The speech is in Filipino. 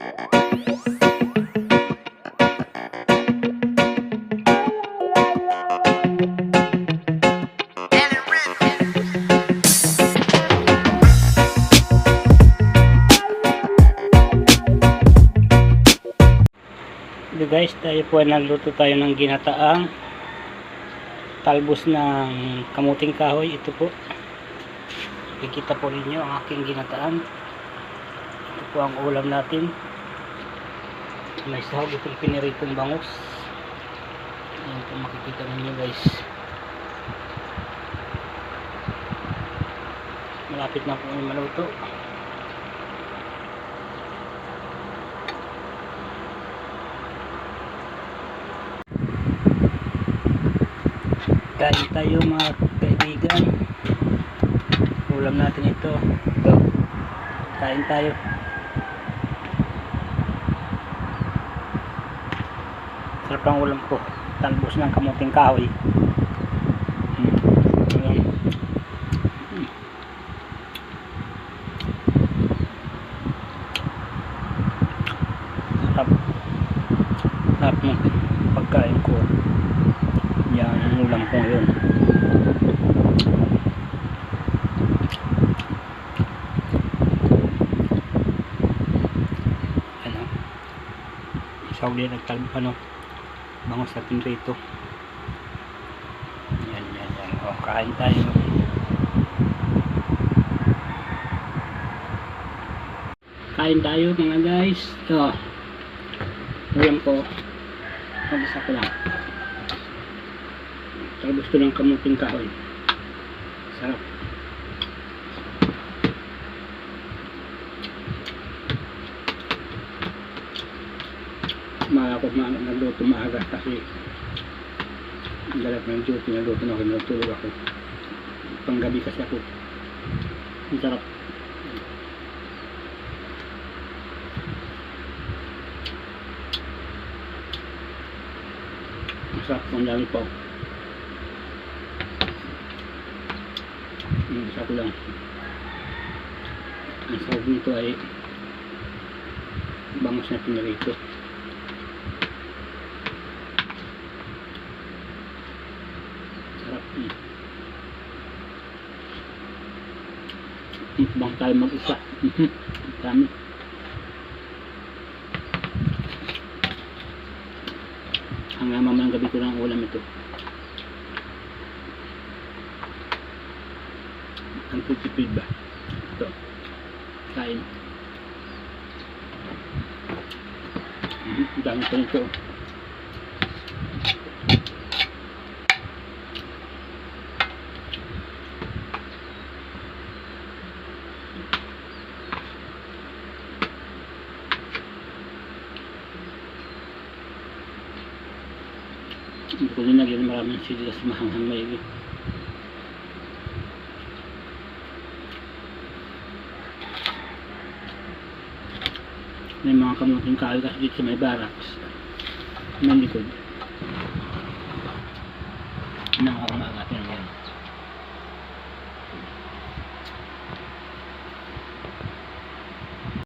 Ito guys, tayo po ay nagluto tayo ng ginataang talbos ng kamuting kahoy. Ito po. Kikita po ninyo ang aking ginataan. Ito po ang ulam natin. May sahog itong piniritong bangus. Ayan po makikita ninyo guys. Malapit na po yung maluto. Kain tayo mga kaibigan. Ulam natin. Ito. Kain tayo. Sarap ang ulam ko. Talbos ng kamuting kahoy. Mm. Ayan. Mm. Sarap. Sarap ng pagkain ko. Yan ang ulam ko ngayon. Ano? Isaw din nagtalbo ano? Bangos natin rito. Yan, yan, yan. O, kain tayo. Kain tayo mga guys. Ito. Ulam ko. Mag-isa ko lang. Tapos gusto ng kamuting kahoy. Sarap. Maaga ko ma nagluto maaga kasi galat ng duty nagluto na ako nagtulog ako. Panggabi kasi ako. Ang sarap. Masarap. Ang dami pa. oh. Yung isa ko lang. Ang sahog nito ay bangos na pinarito. Sarap. Mm. Bang tayo mag-isa. Mhm. Dami. Hanggang mamayang gabi ko lang ulam ito. ang tutipid ba? Ito. Kain. Mhm, Ang dami pa nito. Linagyan ng maraming sili sa mahanghang maigi. may mga kamuting kahoy kasi dito sa may barracks may likod na mga kumagatin yan